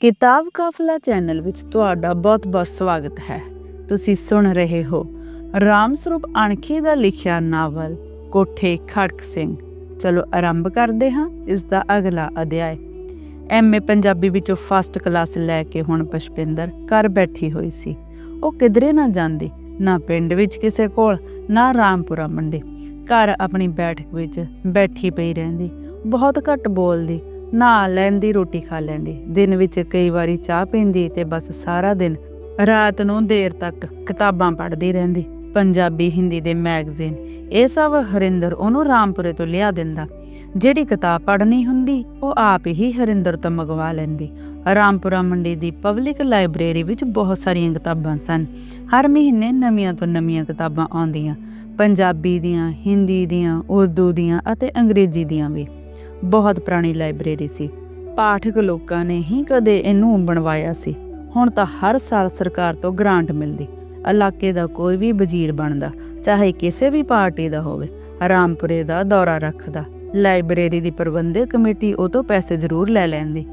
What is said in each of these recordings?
ਕਿਤਾਬ ਕਾਫਲਾ ਚੈਨਲ ਵਿੱਚ ਤੁਹਾਡਾ ਬਹੁਤ-ਬਹੁਤ ਸਵਾਗਤ ਹੈ। ਤੁਸੀਂ ਸੁਣ ਰਹੇ ਹੋ ਰਾਮ ਸਰੂਪ ਅਣਖੀ ਦਾ ਲਿਖਿਆ ਨਾਵਲ ਕੋਠੇ ਖੜਕ ਸਿੰਘ। ਚਲੋ ਆਰੰਭ ਕਰਦੇ ਹਾਂ ਇਸ ਦਾ ਅਗਲਾ ਅਧਿਆਇ। ਐਮਏ ਪੰਜਾਬੀ ਵਿੱਚੋਂ ਫਸਟ ਕਲਾਸ ਲੈ ਕੇ ਹੁਣ ਪੁਸ਼ਪਿੰਦਰ ਘਰ ਬੈਠੀ ਹੋਈ ਸੀ। ਉਹ ਕਿਧਰੇ ਨਾ ਜਾਂਦੀ, ਨਾ ਪਿੰਡ ਵਿੱਚ ਕਿਸੇ ਕੋਲ, ਨਾ ਰਾਮਪੁਰਾ ਮੰਡੀ। ਘਰ ਆਪਣੀ ਬੈਠਕ ਵਿੱਚ ਬੈਠੀ ਪਈ ਰਹਿੰਦੀ। ਬਹੁਤ ਘੱਟ ਬੋਲਦੀ। ਨਾ ਲੈਂਦੀ ਰੋਟੀ ਖਾ ਲੈਂਦੀ। ਦਿਨ ਵਿੱਚ ਕਈ ਵਾਰੀ ਚਾਹ ਪੀਂਦੀ ਤੇ ਬਸ ਸਾਰਾ ਦਿਨ ਰਾਤ ਨੂੰ ਦੇਰ ਤੱਕ ਕਿਤਾਬਾਂ ਪੜ੍ਹਦੀ ਰਹਿੰਦੀ। ਪੰਜਾਬੀ, ਹਿੰਦੀ ਦੇ ਮੈਗਜ਼ੀਨ, ਇਹ ਸਭ ਹਰਿੰਦਰ ਉਹਨੂੰ ਰਾਮਪੁਰੇ ਤੋਂ ਲਿਆ ਦਿੰਦਾ। ਜਿਹੜੀ ਕਿਤਾਬ ਪੜ੍ਹਨੀ ਹੁੰਦੀ, ਉਹ ਆਪ ਹੀ ਹਰਿੰਦਰ ਤੋਂ ਮੰਗਵਾ ਲੈਂਦੀ। ਰਾਮਪੁਰਾ ਮੰਡੀ ਦੀ ਪਬਲਿਕ ਲਾਇਬ੍ਰੇਰੀ ਵਿੱਚ ਬਹੁਤ ਸਾਰੀਆਂ ਕਿਤਾਬਾਂ ਸਨ। ਹਰ ਮਹੀਨੇ ਨਵੀਆਂ ਤੋਂ ਨਵੀਆਂ ਕਿਤਾਬਾਂ ਆਉਂਦੀਆਂ। ਪੰਜਾਬੀ ਦੀਆਂ, ਹਿੰਦੀ ਦੀਆਂ, ਉਰਦੂ ਦੀਆਂ ਅਤੇ ਅੰਗਰੇਜ਼ੀ ਦੀਆਂ ਵੀ। ਬਹੁਤ ਪੁਰਾਣੀ ਲਾਇਬ੍ਰੇਰੀ ਸੀ। ਪਾਠਕ ਲੋਕਾਂ ਨੇ ਹੀ ਕਦੇ ਇਹਨੂੰ ਬਣਵਾਇਆ ਸੀ। ਹੁਣ ਤਾਂ ਹਰ ਸਾਲ ਸਰਕਾਰ ਤੋਂ ਗ੍ਰਾਂਟ ਮਿਲਦੀ। ਇਲਾਕੇ ਦਾ ਕੋਈ ਵੀ ਵਜ਼ੀਰ ਬਣਦਾ, ਚਾਹੇ ਕਿਸੇ ਵੀ ਪਾਰਟੀ ਦਾ ਹੋਵੇ, ਰਾਮਪੁਰੇ ਦਾ ਦੌਰਾ ਰੱਖਦਾ। ਲਾਇਬ੍ਰੇਰੀ ਦੀ ਪ੍ਰਬੰਧਕ ਕਮੇਟੀ ਉਹ ਤੋਂ ਪੈਸੇ ਜ਼ਰੂਰ ਲੈ ਲੈਂਦੀ।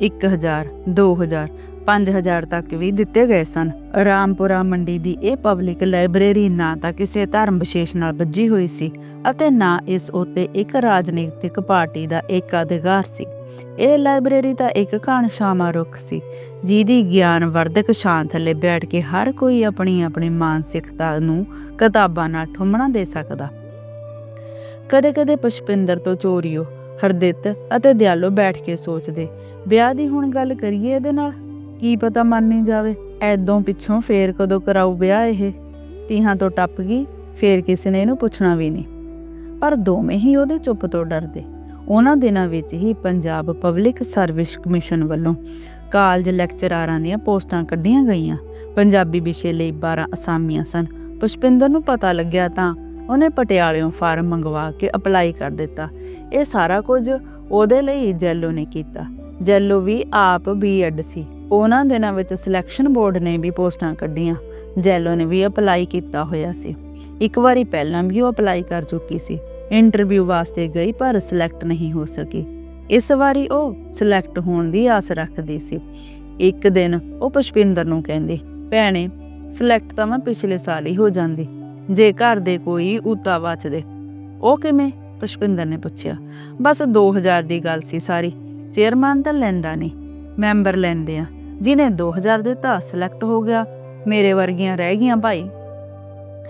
1000 2000 5000 ਤੱਕ ਵੀ ਦਿੱਤੇ ਗਏ ਸਨ। ਰਾਮਪੁਰਾ ਮੰਡੀ ਦੀ ਇਹ ਪਬਲਿਕ ਲਾਇਬ੍ਰੇਰੀ ਨਾ ਤਾਂ ਕਿਸੇ ਧਰਮ ਵਿਸ਼ੇਸ਼ ਨਾਲ ਬੱਝੀ ਹੋਈ ਸੀ ਅਤੇ ਨਾ ਇਸ ਉੱਤੇ ਇੱਕ ਰਾਜਨੀਤਿਕ ਪਾਰਟੀ ਦਾ ਇੱਕ ਅਧਿਕਾਰ ਸੀ। ਇਹ ਲਾਇਬ੍ਰੇਰੀ ਤਾਂ ਇੱਕ ਘਣਸ਼ਾਮਾ ਰੁੱਖ ਸੀ, ਜਿਹਦੀ ਗਿਆਨ ਵਰਧਕ ਛਾਂ ਥੱਲੇ ਬੈਠ ਕੇ ਹਰ ਕੋਈ ਆਪਣੀ ਆਪਣੀ ਮਾਨਸਿਕਤਾ ਨੂੰ ਕਿਤਾਬਾਂ ਨਾਲ ਠੁੰਮਣਾ ਦੇ ਸਕਦਾ। ਕਦੇ-ਕਦੇ ਪੁਸ਼ਪਿੰਦਰ ਤੋਂ ਚੋਰੀਓ, ਹਰਦਿੱਤ ਅਤੇ ਦਿਆਲੋ ਬੈਠ ਕੇ ਸੋਚਦੇ, ਵਿਆਹ ਦੀ ਹੁਣ ਗੱਲ ਕਰੀਏ ਇਹਦੇ ਨਾਲ? ਕੀ ਪਤਾ ਮੰਨ ਜਾਵੇ। ਐਦੋਂ ਪਿੱਛੋਂ ਫੇਰ ਕਦੋਂ ਕਰਾਉ ਵਿਆਹ ਇਹ? ਤੀਹਾਂ ਤੋਂ ਟੱਪ ਗਈ, ਫੇਰ ਕਿਸੇ ਨੇ ਇਹਨੂੰ ਪੁੱਛਣਾ ਵੀ ਨਹੀਂ। ਪਰ ਦੋਵੇਂ ਹੀ ਉਹਦੇ ਚੁੱਪ ਤੋਂ ਡਰਦੇ। ਉਹਨਾਂ ਦਿਨਾਂ ਵਿੱਚ ਹੀ ਪੰਜਾਬ ਪਬਲਿਕ ਸਰਵਿਸ ਕਮਿਸ਼ਨ ਵੱਲੋਂ ਕਾਲਜ ਲੈਕਚਰਾਰਾਂ ਦੀਆਂ ਪੋਸਟਾਂ ਕੱਢੀਆਂ ਗਈਆਂ। ਪੰਜਾਬੀ ਵਿਸ਼ੇ ਲਈ 12 ਅਸਾਮੀਆਂ ਸਨ। ਪੁਸ਼ਪਿੰਦਰ ਨੂੰ ਪਤਾ ਲੱਗਿਆ ਤਾਂ ਉਹਨੇ ਪਟਿਆਲਿਓਂ ਫਾਰਮ ਮੰਗਵਾ ਕੇ ਅਪਲਾਈ ਕਰ ਦਿੱਤਾ। ਇਹ ਸਾਰਾ ਕੁਝ ਉਹਦੇ ਲਈ ਜੈਲੋ ਨੇ ਕੀਤਾ। ਜੈਲੋ ਵੀ ਆਪ ਬੀਐਡ ਸੀ। ਉਹਨਾਂ ਦਿਨਾਂ ਵਿੱਚ ਸਿਲੈਕਸ਼ਨ ਬੋਰਡ ਨੇ ਵੀ ਪੋਸਟਾਂ ਕੱਢੀਆਂ। ਜੈਲੋ ਨੇ ਵੀ ਅਪਲਾਈ ਕੀਤਾ ਹੋਇਆ ਸੀ। ਇੱਕ ਵਾਰੀ ਪਹਿਲਾਂ ਵੀ ਉਹ ਅਪਲਾਈ ਕਰ ਚੁੱਕੀ ਸੀ। ਇੰਟਰਵਿਊ ਵਾਸਤੇ ਗਈ ਪਰ ਸਿਲੈਕਟ ਨਹੀਂ ਹੋ ਸਕੀ। ਇਸ ਵਾਰੀ ਉਹ ਸਿਲੈਕਟ ਹੋਣ ਦੀ ਆਸ ਰੱਖਦੀ ਸੀ। ਇੱਕ ਦਿਨ ਉਹ ਪੁਸ਼ਪਿੰਦਰ ਨੂੰ ਕਹਿੰਦੀ, ਭੈਣੇ ਸਿਲੈਕਟ ਤਾਂ ਮੈਂ ਪਿਛਲੇ ਸਾਲ ਹੀ ਹੋ ਜਾਂਦੀ। ਜੇ ਘਰ ਦੇ ਕੋਈ ਉਤਾ ਬਚਦੇ ਉਹ ਕਿਵੇਂ? ਪੁਸ਼ਪਿੰਦਰ ਨੇ ਪੁੱਛਿਆ। ਬਸ 2000 ਦੀ ਗੱਲ ਸੀ ਸਾਰੀ। ਚੇਅਰਮੈਨ ਤਾਂ ਲੈਂਦਾ ਨਹੀਂ। ਮੈਂਬਰ ਲੈਂਦੇ ਆ। ਜਿਹਨੇ 2000 ਦਿੱਤਾ ਸਿਲੈਕਟ ਹੋ ਗਿਆ, ਮੇਰੇ ਵਰਗੀਆਂ ਰਹਿ ਗਈਆਂ ਭਾਈ।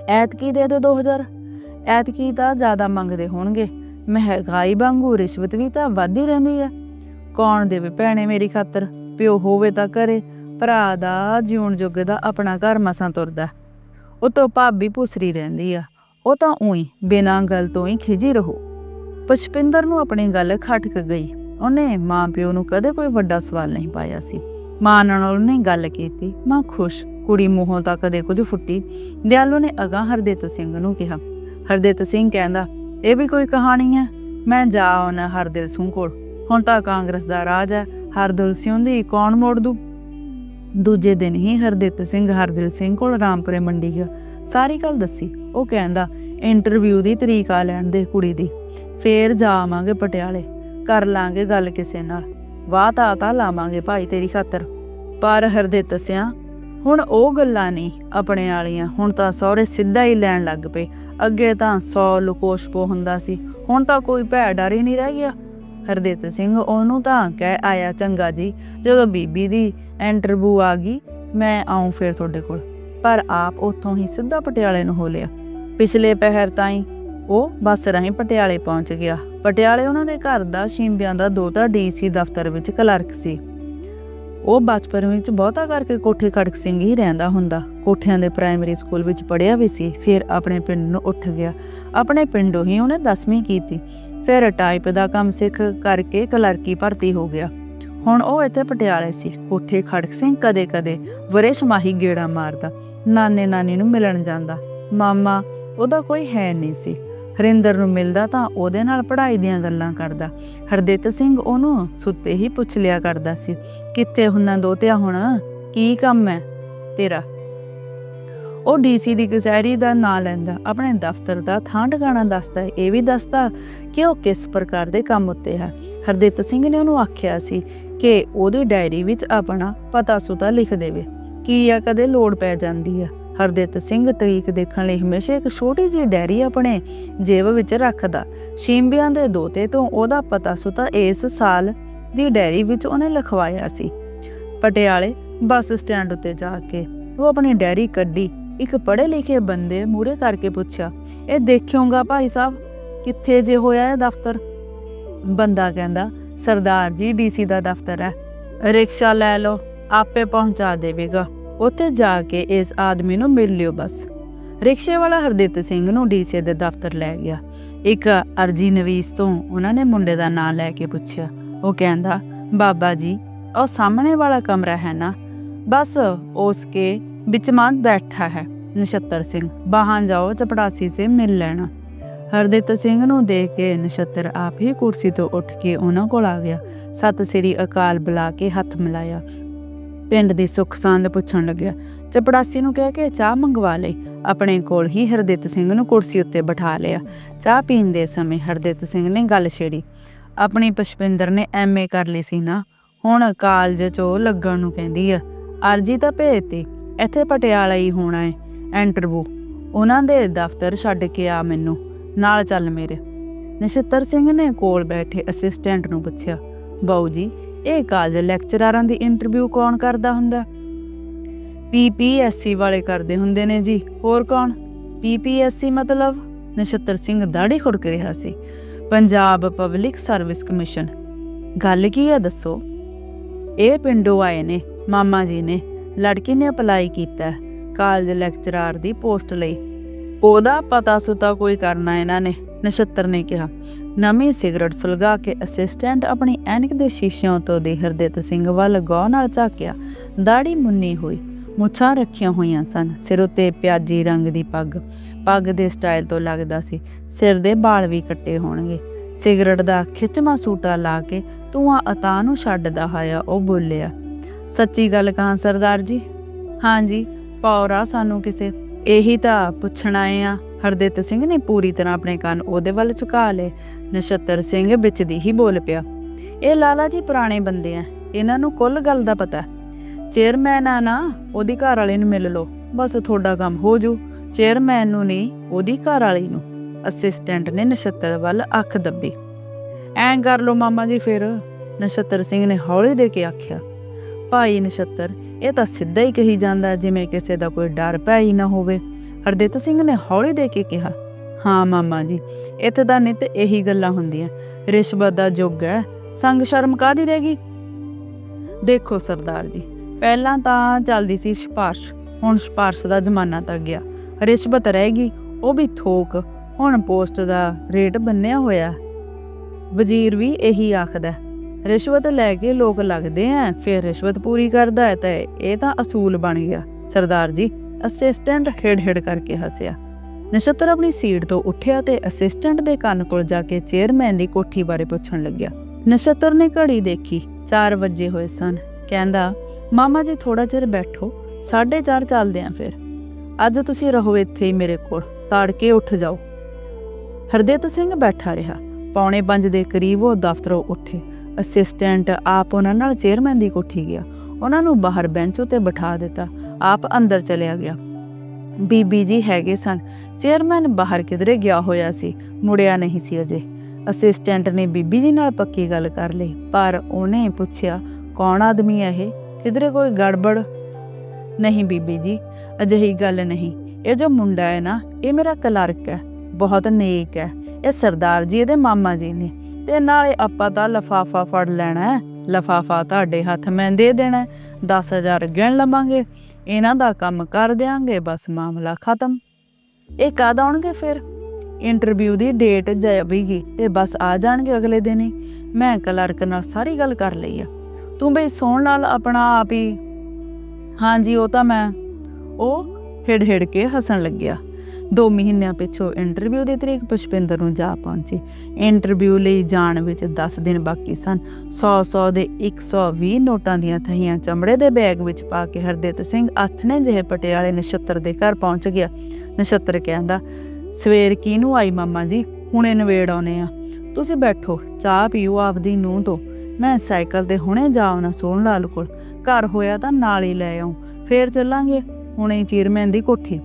ਐਤਕੀ ਦੇ ਦੇ 2000 ਐਤਕੀ ਤਾਂ ਜ਼ਿਆਦਾ ਮੰਗਦੇ ਹੋਣਗੇ। ਮਹਿੰਗਾਈ ਵਾਂਗੂ ਰਿਸ਼ਵਤ ਵੀ ਤਾਂ ਵੱਧਦੀ ਰਹਿੰਦੀ ਆ। ਕੌਣ ਦੇਵੇ ਭੈਣੇ ਮੇਰੀ ਖਾਤਰ? ਪਿਓ ਹੋਵੇ ਤਾਂ ਕਰੇ। ਭਰਾ ਦਾ ਜਿਉਣ ਜੋਗ ਦਾ ਆਪਣਾ ਘਰ ਮਸਾਂ ਤੁਰਦਾ। ਉਹ ਤੋਂ ਭਾਬੀ ਪੁਸਰੀ ਰਹਿੰਦੀ ਆ। ਉਹ ਤਾਂ ਉਹੀ ਬਿਨਾਂ ਗੱਲ ਤੋਂ ਹੀ ਖਿਜੀ ਰਹੋ। ਪੁਸ਼ਪਿੰਦਰ ਨੂੰ ਆਪਣੀ ਗੱਲ ਖਟਕ ਗਈ। ਉਹਨੇ ਮਾਂ ਪਿਓ ਨੂੰ ਕਦੇ ਕੋਈ ਵੱਡਾ ਸਵਾਲ ਨਹੀਂ ਪਾਇਆ ਸੀ। ਮਾਂ ਨਾਲ ਉਹਨੇ ਗੱਲ ਕੀਤੀ। ਮਾਂ ਖੁਸ਼, ਕੁੜੀ ਮੂੰਹੋਂ ਤਾਂ ਕਦੇ ਕੁਝ ਫੁੱਟੀ। ਦਿਆਲੋ ਨੇ ਅਗਾ ਹਰਦੇਤ ਸਿੰਘ ਨੂੰ ਕਿਹਾ। ਹਰਦੇਤ ਸਿੰਘ ਕਹਿੰਦਾ, ਇਹ ਵੀ ਕੋਈ ਕਹਾਣੀ ਹੈ? ਮੈਂ ਜਾ ਆਉਣਾ ਹਰਦਿਲ ਸਿੰਘ ਕੋਲ। ਹੁਣ ਤਾਂ ਕਾਂਗਰਸ ਦਾ ਰਾਜ ਹੈ। ਹਰਦਿਲ ਸਿੰਘ ਦੀ ਕੌਣ ਮੋੜ ਦੂ? ਦੂਜੇ ਦਿਨ ਹੀ ਹਰਦਿਤ ਸਿੰਘ ਹਰਦਿਲ ਸਿੰਘ ਕੋਲ ਰਾਮਪੁਰੇ ਮੰਡੀ ਗਿਆ। ਸਾਰੀ ਗੱਲ ਦੱਸੀ। ਉਹ ਕਹਿੰਦਾ, ਇੰਟਰਵਿਊ ਦੀ ਤਰੀਕ ਆ ਲੈਣ ਦੇ ਕੁੜੀ ਦੀ। ਫੇਰ ਜਾਵਾਂਗੇ ਪਟਿਆਲੇ। ਕਰ ਲਾਂਗੇ ਗੱਲ ਕਿਸੇ ਨਾਲ। ਵਾਹ ਤਾਂ ਤਾਂ ਲਾਵਾਂਗੇ ਭਾਈ ਤੇਰੀ ਖਾਤਰ। ਪਰ ਹਰਦਿਤ ਸਿਆ ਹੁਣ ਉਹ ਗੱਲਾਂ ਨਹੀਂ ਆਪਣੇ ਵਾਲੀਆਂ, ਹੁਣ ਤਾਂ ਸਹੁਰੇ ਸਿੱਧਾ ਹੀ ਲੈਣ ਲੱਗ ਪਏ। ਅੱਗੇ ਤਾਂ 100 ਲੁਕੋਸ਼ਪੋ ਹੁੰਦਾ ਸੀ, ਹੁਣ ਤਾਂ ਕੋਈ ਭੈ ਡਰ ਹੀ ਨਹੀਂ ਰਹਿ ਗਿਆ। ਹਰਦਿਤ ਸਿੰਘ ਉਹਨੂੰ ਤਾਂ ਕਹਿ ਆਇਆ, ਚੰਗਾ ਜੀ, ਜਦੋਂ ਬੀਬੀ ਦੀ ਇੰਟਰਵਿਊ ਆ ਗਈ, ਮੈਂ ਆਉਂ ਫਿਰ ਤੁਹਾਡੇ ਕੋਲ। ਪਰ ਆਪ ਉੱਥੋਂ ਹੀ ਸਿੱਧਾ ਪਟਿਆਲੇ ਨੂੰ ਹੋ ਲਿਆ। ਪਿਛਲੇ ਪਹਿਰ ਤਾਈਂ ਉਹ ਬੱਸ ਰਾਹੀਂ ਪਟਿਆਲੇ ਪਹੁੰਚ ਗਿਆ। ਪਟਿਆਲੇ ਉਹਨਾਂ ਦੇ ਘਰ ਦਾ ਸ਼ਿੰਬਿਆਂ ਦਾ ਦੋਤਾ ਡੀਸੀ ਦਫ਼ਤਰ ਵਿੱਚ ਕਲਰਕ ਸੀ। ਉਹ ਬਚਪਨ ਵਿੱਚ ਬਹੁਤਾ ਕਰਕੇ ਕੋਠੇ ਖੜਕ ਸਿੰਘ ਹੀ ਰਹਿੰਦਾ ਹੁੰਦਾ। ਕੋਠਿਆਂ ਦੇ ਪ੍ਰਾਇਮਰੀ ਸਕੂਲ ਵਿੱਚ ਪੜ੍ਹਿਆ ਵੀ ਸੀ, ਫਿਰ ਆਪਣੇ ਪਿੰਡ ਨੂੰ ਉੱਠ ਗਿਆ। ਆਪਣੇ ਪਿੰਡੋਂ ਹੀ ਉਹਨੇ 10ਵੀਂ ਕੀਤੀ। ਫਿਰ ਟਾਈਪ ਦਾ ਕੰਮ ਸਿੱਖ ਕਰਕੇ ਕਲਰਕੀ ਭਰਤੀ ਹੋ ਗਿਆ। ਹੁਣ ਉਹ ਇੱਥੇ ਪਟਿਆਲੇ ਸੀ। ਕੋਠੇ ਖੜਕ ਸਿੰਘ ਕਦੇ-ਕਦੇ ਵਰਿਸ਼ ਮਾਹੀ ਗੇੜਾ ਮਾਰਦਾ। ਨਾਨੇ ਨਾਨੀ ਨੂੰ ਮਿਲਣ ਜਾਂਦਾ। ਮਾਮਾ, ਉਹਦਾ ਕੋਈ ਹੈ ਨਹੀਂ ਸੀ। ਹਰਿੰਦਰ ਨੂੰ ਮਿਲਦਾ ਤਾਂ ਉਹਦੇ ਨਾਲ ਪੜ੍ਹਾਈ ਦੀਆਂ ਗੱਲਾਂ ਕਰਦਾ। ਹਰਦਿੱਤ ਸਿੰਘ ਉਹਨੂੰ ਸੁੱਤੇ ਹੀ ਪੁੱਛ ਲਿਆ ਕਰਦਾ ਸੀ, ਕਿੱਥੇ ਹੁੰਨਾ ਦੋਤਿਆ ਹੁਣ? ਕੀ ਕੰਮ ਹੈ ਤੇਰਾ? ਉਹ ਡੀਸੀ ਦੀ ਕਚਹਿਰੀ ਦਾ ਨਾਂ ਲੈਂਦਾ, ਆਪਣੇ ਦਫ਼ਤਰ ਦਾ ਥਾਂ ਟਿਕਾਣਾ ਦੱਸਦਾ, ਇਹ ਵੀ ਦੱਸਦਾ ਕਿ ਉਹ ਕਿਸ ਪ੍ਰਕਾਰ ਦੇ ਕੰਮ ਉੱਤੇ ਹੈ। ਹਰਦਿੱਤ ਸਿੰਘ ਨੇ ਉਹਨੂੰ ਆਖਿਆ ਸੀ ਕਿ ਉਹਦੀ ਡਾਇਰੀ ਵਿੱਚ ਆਪਣਾ ਪਤਾ ਸੁਤਾ ਲਿਖ ਦੇਵੇ, ਕੀ ਆ, ਕਦੇ ਲੋੜ ਪੈ ਜਾਂਦੀ ਆ। ਹਰਦਿੱਤ ਸਿੰਘ ਤਰੀਕ ਦੇਖਣ ਲਈ ਹਮੇਸ਼ਾ ਇੱਕ ਛੋਟੀ ਜਿਹੀ ਡੈਰੀ ਆਪਣੇ ਜੇਬ ਵਿੱਚ ਰੱਖਦਾ। ਸ਼ੀਂਬਿਆਂ ਦੇ ਦੋਤੇ ਤੋਂ ਉਹਦਾ ਪਤਾ ਸੁਤਾ ਇਸ ਸਾਲ ਦੀ ਡੈਰੀ ਵਿੱਚ ਉਹਨੇ ਲਿਖਵਾਇਆ ਸੀ। ਪਟਿਆਲੇ ਬੱਸ ਸਟੈਂਡ ਉੱਤੇ ਜਾ ਕੇ ਉਹ ਆਪਣੀ ਡੈਰੀ ਕੱਢੀ। ਇੱਕ ਪੜ੍ਹੇ ਲਿਖੇ ਬੰਦੇ ਮੂਰੇ ਕਰਕੇ ਪੁੱਛਿਆ, ਇਹ ਦੇਖਿਓਗਾ ਭਾਈ ਸਾਹਿਬ, ਕਿੱਥੇ ਜੇ ਹੋਇਆ ਹੈ ਦਫ਼ਤਰ? ਬੰਦਾ ਕਹਿੰਦਾ, ਸਰਦਾਰ ਜੀ ਡੀਸੀ ਦਾ ਦਫ਼ਤਰ ਹੈ। ਰਿਕਸ਼ਾ ਲੈ ਲਓ, ਆਪੇ ਪਹੁੰਚਾ ਦੇਵੇਗਾ। ਉੱਥੇ ਜਾ ਕੇ ਇਸ ਆਦਮੀ ਨੂੰ ਮਿਲ ਲਿਓ ਬਸ। ਰਿਕਸ਼ੇ ਵਾਲਾ ਹਰਦਿੱਤ ਸਿੰਘ ਨੂੰ ਡੀਸੀ ਦੇ ਦਫ਼ਤਰ ਲੈ ਗਿਆ। ਇੱਕ ਅਰਜੀ ਨਵੀਸ ਤੋਂ ਉਹਨਾਂ ਨੇ ਮੁੰਡੇ ਦਾ ਨਾਂ ਲੈ ਕੇ ਪੁੱਛਿਆ। ਉਹ ਕਹਿੰਦਾ, ਬਾਬਾ ਜੀ, ਉਹ ਸਾਹਮਣੇ ਵਾਲਾ ਕਮਰਾ ਹੈ ਨਾ? ਬਸ ਉਸ ਕੇ ਬਿਚਮਾਨ ਬੈਠਾ ਹੈ, ਨਛੱਤਰ ਸਿੰਘ। ਬਾਹਾਂ ਜਾਓ, ਚਪੜਾਸੀ ਸੇ ਮਿਲ ਲੈਣਾ। ਹਰਦਿੱਤ ਸਿੰਘ ਨੂੰ ਦੇਖ ਕੇ ਨਛੱਤਰ ਆਪ ਹੀ ਕੁਰਸੀ ਤੋਂ ਉੱਠ ਕੇ ਉਹਨਾਂ ਕੋਲ ਆ ਗਿਆ। ਸਤਿ ਸ੍ਰੀ ਅਕਾਲ ਬੁਲਾ ਕੇ ਹੱਥ ਮਿਲਾਇਆ। ਪਿੰਡ ਦੀ ਸੁੱਖ ਸਾਂਦ ਪੁੱਛਣ ਲੱਗਿਆ। ਚਪੜਾਸੀ ਨੂੰ ਕਹਿ ਕੇ ਚਾਹ ਮੰਗਵਾ ਲਈ। ਆਪਣੇ ਕੋਲ ਹੀ ਹਰਦਿੱਤ ਸਿੰਘ ਨੂੰ ਕੁਰਸੀ ਉੱਤੇ ਬਿਠਾ ਲਿਆ। ਚਾਹ ਪੀਣ ਦੇ ਸਮੇਂ ਹਰਦਿੱਤ ਸਿੰਘ ਨੇ ਗੱਲ ਛੇੜੀ। ਆਪਣੀ ਪਸ਼ਪਿੰਦਰ ਨੇ ਐਮਏ ਕਰ ਲਈ ਸੀ ਨਾ। ਹੁਣ ਕਾਲਜ 'ਚ ਉਹ ਲੱਗਣ ਨੂੰ ਕਹਿੰਦੀ ਆ। ਅਰਜੀ ਤਾਂ ਭੇਜਤੀ। ਇੱਥੇ ਪਟਿਆਲਾ ਹੀ ਹੋਣਾ ਹੈ ਇੰਟਰਵਿਊ। ਉਹਨਾਂ ਦੇ ਦਫ਼ਤਰ ਛੱਡ ਕੇ ਆ ਮੈਨੂੰ। ਨਾਲ ਚੱਲ ਮੇਰੇ। ਨਛੱਤਰ ਸਿੰਘ ਨੇ ਕੋਲ ਬੈਠੇ ਅਸਿਸਟੈਂਟ ਨੂੰ ਪੁੱਛਿਆ, ਬਾਊ ਜੀ ਇਹ ਕਾਲਜ ਲੈਕਚਰਾਰਾਂ ਦੀ ਇੰਟਰਵਿਊ ਕੌਣ ਕਰਦਾ ਹੁੰਦਾ? ਪੀਪੀਐਸਸੀ ਵਾਲੇ ਕਰਦੇ ਹੁੰਦੇ ਨੇ ਜੀ। ਹੋਰ ਕੌਣ? ਪੀਪੀਐਸਸੀ ਮਤਲਬ? ਨਛੱਤਰ ਸਿੰਘ ਦਾੜੀ ਖੁਰਕ ਰਿਹਾ ਸੀ। ਪੰਜਾਬ ਪਬਲਿਕ ਸਰਵਿਸ ਕਮਿਸ਼ਨ ਗੱਲ ਕੀ ਆ ਦੱਸੋ? ਇਹ ਪਿੰਡੋਂ ਆਏ ਨੇ, ਮਾਮਾ ਜੀ ਨੇ। ਲੜਕੀ ਨੇ ਅਪਲਾਈ ਕੀਤਾ ਕਾਲਜ ਲੈਕਚਰਾਰ ਦੀ ਪੋਸਟ ਲਈ। ਉਹਦਾ ਪਤਾ ਸੁਤਾ ਕੋਈ ਕਰਨਾ ਇਹਨਾਂ ਨੇ, ਨਛੱਤਰ ਨੇ ਕਿਹਾ। ਨਵੀਂ ਸਿਗਰਟ ਸੁਲਗਾ ਕੇ ਅਸਿਸਟੈਂਟ ਆਪਣੀ ਐਨਕ ਦੇ ਸ਼ੀਸ਼ਿਆਂ ਤੋਂ ਦੇ ਹਰਦਿੱਤ ਸਿੰਘ ਵੱਲ ਗੌਰ ਨਾਲ ਝਾਕਿਆ। ਦਾੜੀ ਮੁੰਨੀ ਹੋਈ। ਮੁੱਛਾਂ ਰੱਖੀਆਂ ਹੋਈਆਂ ਸਨ। ਸਿਰ ਉੱਤੇ ਪਿਆਜੀ ਰੰਗ ਦੀ ਪੱਗ। ਪੱਗ ਦੇ ਸਟਾਈਲ ਤੋਂ ਲੱਗਦਾ ਸੀ, ਸਿਰ ਦੇ ਵਾਲ ਵੀ ਕੱਟੇ ਹੋਣਗੇ। ਸਿਗਰਟ ਦਾ ਖਿੱਚਵਾਂ ਸੂਟਾ ਲਾ ਕੇ ਧੂਆਂ ਅਤਾ ਨੂੰ ਛੱਡਦਾ ਹੋਇਆ ਉਹ ਬੋਲਿਆ, ਸੱਚੀ ਗੱਲ ਕਹਾਂ ਸਰਦਾਰ ਜੀ? ਹਾਂਜੀ, ਪੌਰਾ ਸਾਨੂੰ ਕਿਸੇ, ਇਹੀ ਤਾਂ ਪੁੱਛਣਾ ਆਏ ਆ। ਹਰਦਿੱਤ ਸਿੰਘ ਨੇ ਪੂਰੀ ਤਰ੍ਹਾਂ ਆਪਣੇ ਕੰਨ ਉਹਦੇ ਵੱਲ ਝੁਕਾ ਲਏ। ਨਛੱਤਰ ਸਿੰਘ ਵਿੱਚ ਦੀ ਹੀ ਬੋਲ ਪਿਆ, ਇਹ ਲਾਲਾ ਜੀ ਪੁਰਾਣੇ ਬੰਦੇ ਆ, ਇਹਨਾਂ ਨੂੰ ਕੁੱਲ ਗੱਲ ਦਾ ਪਤਾ। ਚੇਅਰਮੈਨ ਆ ਨਾ, ਉਹਦੀ ਘਰ ਵਾਲੇ ਨੂੰ ਮਿਲ ਲਓ, ਬਸ ਤੁਹਾਡਾ ਕੰਮ ਹੋ ਜੂ। ਚੇਅਰਮੈਨ ਨੂੰ ਨਹੀਂ, ਉਹਦੀ ਘਰ ਵਾਲੀ ਨੂੰ। ਅਸਿਸਟੈਂਟ ਨੇ ਨਛੱਤਰ ਵੱਲ ਅੱਖ ਦੱਬੀ। ਐਂ ਕਰ ਲਓ ਮਾਮਾ ਜੀ ਫਿਰ, ਨਛੱਤਰ ਸਿੰਘ ਨੇ ਹੌਲੀ ਦੇ ਕੇ ਆਖਿਆ। ਭਾਈ ਨਛੱਤਰ, ਇਹ ਤਾਂ ਸਿੱਧਾ ਹੀ ਕਹੀ ਜਾਂਦਾ, ਜਿਵੇਂ ਕਿਸੇ ਦਾ ਕੋਈ ਡਰ ਪੈ ਹੀ ਨਾ ਹੋਵੇ। ਹਰਦਿੱਤ ਸਿੰਘ ਨੇ ਹੌਲੀ ਦੇ ਕੇ ਕਿਹਾ, ਹਾਂ ਮਾਮਾ ਜੀ, ਇੱਥੇ ਤਾਂ ਨਿਤ ਇਹੀ ਗੱਲਾਂ ਹੁੰਦੀਆਂ। ਰਿਸ਼ਵਤ ਦਾ ਯੁੱਗ ਹੈ, ਸੰਗ ਸ਼ਰਮ ਕਾਦੀ ਗਈ? ਦੇਖੋ ਸਰਦਾਰ ਜੀ, ਪਹਿਲਾਂ ਤਾਂ ਚੱਲਦੀ ਸੀ ਸਿਫਾਰਸ਼, ਹੁਣ ਸਿਫਾਰਸ਼ ਦਾ ਜ਼ਮਾਨਾ ਤਾਂ ਗਿਆ। ਰਿਸ਼ਵਤ ਰਹਿ ਗਈ, ਉਹ ਵੀ ਥੋਕ, ਹੁਣ ਪੋਸਟ ਦਾ ਰੇਟ ਬੰਨਿਆ ਹੋਇਆ। ਵਜ਼ੀਰ ਵੀ ਇਹੀ ਆਖਦਾ ਰਿਸ਼ਵਤ ਲੈ ਕੇ ਲੋਕ ਲੱਗਦੇ ਆ ਫਿਰ ਰਿਸ਼ਵਤ ਪੂਰੀ ਕਰਦਾ ਹੈ, ਤਾਂ ਇਹ ਤਾਂ ਅਸੂਲ ਬਣ ਗਿਆ। ਸਰਦਾਰ ਜੀ ਅਸਿਸਟੈਂਟ ਹੇੜ ਹੇੜ ਕਰਕੇ ਹੱਸਿਆ। ਨਛੱਤਰ ਆਪਣੀ ਸੀਟ ਤੋਂ ਉੱਠਿਆ ਤੇ ਅਸਿਸਟੈਂਟ ਦੇ ਕੰਨ ਕੋਲ ਜਾ ਕੇ ਚੇਅਰਮੈਨ ਦੀ ਕੋਠੀ ਬਾਰੇ ਪੁੱਛਣ ਲੱਗਿਆ। ਨਛੱਤਰ ਨੇ ਘੜੀ ਦੇਖੀ 4 ਵਜੇ ਹੋਏ ਸਨ। ਕਹਿੰਦਾ, ਮਾਮਾ ਜੀ ਥੋੜਾ ਚਿਰ ਬੈਠੋ 4:30 ਚੱਲਦੇ ਆਂ ਫਿਰ। ਅੱਜ ਤੁਸੀਂ ਰਹੋ ਇੱਥੇ ਹੀ ਮੇਰੇ ਕੋਲ, ਤੜਕੇ ਉੱਠ ਜਾਓ। ਹਰਦਿੱਤ ਸਿੰਘ ਬੈਠਾ ਰਿਹਾ। ਪੌਣੇ 5 ਦੇ ਕਰੀਬ ਉਹ ਦਫ਼ਤਰੋਂ ਉੱਠੇ। ਅਸਿਸਟੈਂਟ ਆਪ ਉਹਨਾਂ ਨਾਲ ਚੇਅਰਮੈਨ ਦੀ ਕੋਠੀ ਗਿਆ। ਉਹਨਾਂ ਨੂੰ ਬਾਹਰ ਬੈਂਚ ਉੱਤੇ ਬਿਠਾ ਦਿੱਤਾ। ਆਪ ਅੰਦਰ ਚਲਿਆ ਗਿਆ। ਬੀਬੀ ਜੀ ਹੈਗੇ ਸਨ। ਚੇਅਰਮੈਨ ਬਾਹਰ ਕਿਧਰੇ ਗਿਆ ਹੋਇਆ ਸੀ। ਮੁੜਿਆ ਨਹੀਂ ਸੀ ਅਜੇ। ਅਸਿਸਟੈਂਟ ਨੇ ਬੀਬੀ ਜੀ ਨਾਲ ਪੱਕੀ ਗੱਲ ਕਰ ਲਈ। ਪਰ ਉਹਨੇ ਪੁੱਛਿਆ, ਕੌਣ ਆਦਮੀ ਹੈ ਇਹ? ਕਿਧਰੇ ਕੋਈ ਗੜਬੜ? ਨਹੀਂ ਬੀਬੀ ਜੀ, ਅਜਿਹੀ ਗੱਲ ਨਹੀਂ। ਇਹ ਜੋ ਮੁੰਡਾ ਹੈ ਨਾ, ਇਹ ਮੇਰਾ ਕਲਰਕ ਹੈ। ਬਹੁਤ ਨੇਕ ਹੈ। ਇਹ ਸਰਦਾਰ ਜੀ, ਇਹਦੇ ਮਾਮਾ ਜੀ ਨੇ। ਤੇ ਨਾਲੇ ਆਪਾਂ ਤਾਂ ਲਫਾਫਾ ਫੜ ਲੈਣਾ ਹੈ। ਲਫਾਫਾ ਤੁਹਾਡੇ ਹੱਥ ਮੈਂ ਦੇ ਦੇਣਾ ਹੈ। 10000 ਗਿਣ ਲਵਾਂਗੇ। ਇਹਨਾਂ ਦਾ ਕੰਮ ਕਰ ਦਿਆਂਗੇ, ਬਸ ਮਾਮਲਾ ਖਤਮ। ਇਹ ਕਦ ਆਉਣਗੇ ਫਿਰ? ਇੰਟਰਵਿਊ ਦੀ ਡੇਟ ਜਾਵੇਗੀ ਤੇ ਬਸ ਆ ਜਾਣਗੇ ਅਗਲੇ ਦਿਨ ਹੀ। ਮੈਂ ਕਲਰਕ ਨਾਲ ਸਾਰੀ ਗੱਲ ਕਰ ਲਈ ਆ। ਤੂੰ ਬਈ ਸੌਣ ਨਾਲ ਆਪਣਾ ਆਪ ਹੀ। ਹਾਂਜੀ, ਉਹ ਤਾਂ ਮੈਂ। ਉਹ ਹਿੜ ਹਿੜ ਕੇ ਹੱਸਣ ਲੱਗਿਆ। 2 ਮਹੀਨਿਆਂ ਪਿੱਛੋਂ ਇੰਟਰਵਿਊ ਦੀ ਤਰੀਕ ਪੁਸ਼ਪਿੰਦਰ ਨੂੰ ਜਾ ਪਹੁੰਚੀ। ਇੰਟਰਵਿਊ ਲਈ ਜਾਣ ਵਿੱਚ 10 ਦਿਨ ਬਾਕੀ ਸਨ। 100-100 ਦੇ 120 ਨੋਟਾਂ ਦੀਆਂ ਥਹੀਆਂ ਚਮੜੇ ਦੇ ਬੈਗ ਵਿੱਚ ਪਾ ਕੇ ਹਰਦਿੱਤ ਸਿੰਘ ਆਥਣੇ ਜਿਹੇ ਪਟਿਆਲੇ ਨਛੱਤਰ ਦੇ ਘਰ ਪਹੁੰਚ ਗਿਆ। ਨਛੱਤਰ ਕਹਿੰਦਾ, ਸਵੇਰ ਕਿਹਨੂੰ ਆਈ ਮਾਮਾ ਜੀ? ਹੁਣੇ ਨਵੇੜ ਆਉਨੇ ਆ। ਤੁਸੀਂ ਬੈਠੋ, ਚਾਹ ਪੀਓ, ਆਪਦੀ ਨੂੰਹ ਤੋਂ। ਮੈਂ ਸਾਈਕਲ ਤੇ ਹੁਣੇ ਜਾਵਣਾ ਸੋਹਣ ਲਾਲ ਕੋਲ। ਘਰ ਹੋਇਆ ਤਾਂ ਨਾਲ ਹੀ ਲੈ ਆਉਂ। ਫੇਰ ਚੱਲਾਂਗੇ। ਹੁਣੇ ਹੀ ਚੇਅਰਮੈਨ ਦੀ ਕੋਠੀ।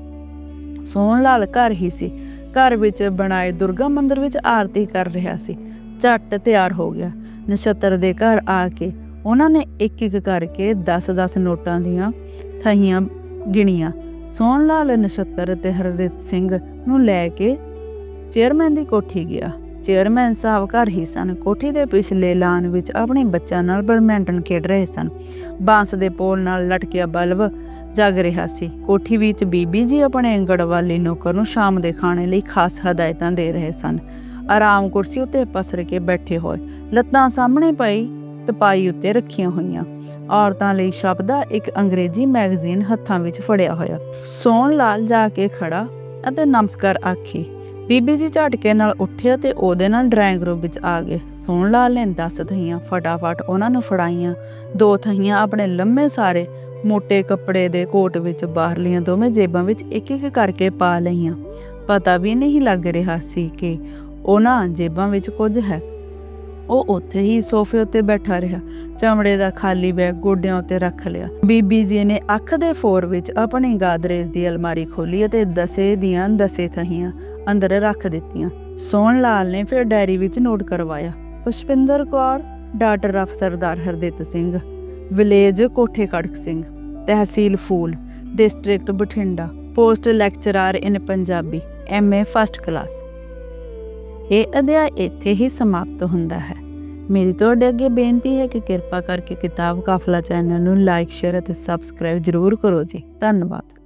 ਸੋਹਣ ਲਾਲ ਘਰ ਹੀ ਸੀ। ਘਰ ਵਿੱਚ ਬਣਾਏ ਦੁਰਗਾ ਮੰਦਿਰ ਵਿੱਚ ਆਰਤੀ ਕਰ ਰਿਹਾ ਸੀ। ਝੱਟ ਤਿਆਰ ਹੋ ਗਿਆ। ਨਛੱਤਰ ਦੇ ਘਰ ਆ ਕੇ ਉਹਨਾਂ ਨੇ ਇੱਕ ਇੱਕ ਕਰਕੇ 10-10 ਨੋਟਾਂ ਦੀਆਂ ਥਹੀਆਂ ਗਿਣੀਆਂ। ਸੋਹਣ ਲਾਲ ਨਛੱਤਰ ਤੇ ਹਰਦਿਤ ਸਿੰਘ ਨੂੰ ਲੈ ਕੇ ਚੇਅਰਮੈਨ ਦੀ ਕੋਠੀ ਗਿਆ। ਚੇਅਰਮੈਨ ਸਾਹਿਬ ਘਰ ਹੀ ਸਨ। ਕੋਠੀ ਦੇ ਪਿਛਲੇ ਲਾਨ ਵਿੱਚ ਆਪਣੇ ਬੱਚਿਆਂ ਨਾਲ ਬੈਡਮਿੰਟਨ ਖੇਡ ਰਹੇ ਸਨ। ਬਾਂਸ ਦੇ ਪੋਲ ਨਾਲ ਲਟਕਿਆ ਬਲਬ ਜਗ ਰਿਹਾ ਸੀ। ਕੋਠੀ ਵਿੱਚ ਬੀਬੀ ਜੀ ਆਪਣੇ ਗੜਵਾਲੀ ਨੌਕਰ ਨੂੰ ਸ਼ਾਮ ਦੇ ਖਾਣੇ ਲਈ ਖਾਸ ਹਦਾਇਤਾਂ ਦੇ ਰਹੇ ਸਨ। ਆਰਾਮ ਕੁਰਸੀ ਉੱਤੇ ਪਸਰ ਕੇ ਬੈਠੇ ਹੋਏ। ਲੱਤਾਂ ਸਾਹਮਣੇ ਪਈ, ਤਪਾਈ ਉੱਤੇ ਰੱਖੀਆਂ ਹੋਈਆਂ। ਔਰਤਾਂ ਲਈ ਸ਼ਬਦਾ ਇੱਕ ਅੰਗਰੇਜ਼ੀ ਮੈਗਜ਼ੀਨ ਹੱਥਾਂ ਵਿੱਚ ਫੜਿਆ ਹੋਇਆ। ਸੋਹਣ ਲਾਲ ਜਾ ਕੇ ਖੜਾ ਅਤੇ ਨਮਸਕਾਰ ਆਖੀ। ਬੀਬੀ ਜੀ ਝਟਕੇ ਨਾਲ ਉੱਠਿਆ ਤੇ ਉਹਦੇ ਨਾਲ ਡਰਾਇੰਗ ਰੂਮ ਵਿੱਚ ਆ ਗਏ। ਸੋਹਣ ਲਾਲ ਨੇ 10 ਥਈਆਂ ਫਟਾਫਟ ਉਹਨਾਂ ਨੂੰ ਫੜਾਈਆਂ। ਦੋ ਥਈਆਂ ਆਪਣੇ ਲੰਮੇ ਸਾਰੇ ਮੋٹے ਕੱਪੜੇ ਦੇ ਕੋਟ ਵਿੱਚ ਬਾਹਰਲੀਆਂ ਦੋਵੇਂ ਜੇਬਾਂ ਵਿੱਚ ਇੱਕ ਇੱਕ ਕਰਕੇ ਪਾ ਲਈਆਂ। ਪਤਾ ਵੀ ਨਹੀਂ ਲੱਗ ਰਿਹਾ ਸੀ ਕਿ ਉਹਨਾਂ ਜੇਬਾਂ ਵਿੱਚ ਕੁਝ ਹੈ। ਉਹ ਉੱਥੇ ਹੀ ਸੋਫੇ ਉੱਤੇ ਬੈਠਾ ਰਿਹਾ, ਚਮੜੇ ਦਾ ਖਾਲੀ ਬੈਗ ਗੋਡਿਆਂ ਉੱਤੇ ਰੱਖ ਲਿਆ। ਬੀਬੀ ਜੀ ਨੇ ਅੱਖ ਦੇ ਫੋਰ ਵਿੱਚ ਆਪਣੀ ਗਾਦਰੇਜ ਦੀ ਅਲਮਾਰੀ ਖੋਲੀ ਅਤੇ ਦਸੇ ਦੀਆਂ ਦਸੇ ਥਹੀਆਂ ਅੰਦਰ ਰੱਖ ਦਿੱਤੀਆਂ। ਸੋਹਣ ਲਾਲ ਨੇ ਫਿਰ ਡਾਇਰੀ ਵਿੱਚ ਨੋਟ ਕਰਵਾਇਆ। Pushpinder Kaur, daughter of Sardar Hardit Singh. Village Kothe Karak Singh, tehsil Phul, district Bathinda, post lecturer in Punjabi MA first class ਇਹ ਅਧਿਆਇ ਇੱਥੇ ਹੀ ਸਮਾਪਤ ਹੁੰਦਾ ਹੈ। ਮੇਰੀ ਤੁਹਾਡੇ ਅੱਗੇ ਬੇਨਤੀ ਹੈ ਕਿ ਕਿਰਪਾ ਕਰਕੇ ਕਿਤਾਬ ਕਾਫਲਾ ਚੈਨਲ ਨੂੰ ਲਾਈਕ ਸ਼ੇਅਰ ਅਤੇ ਸਬਸਕ੍ਰਾਈਬ ਜ਼ਰੂਰ ਕਰੋ ਜੀ। ਧੰਨਵਾਦ।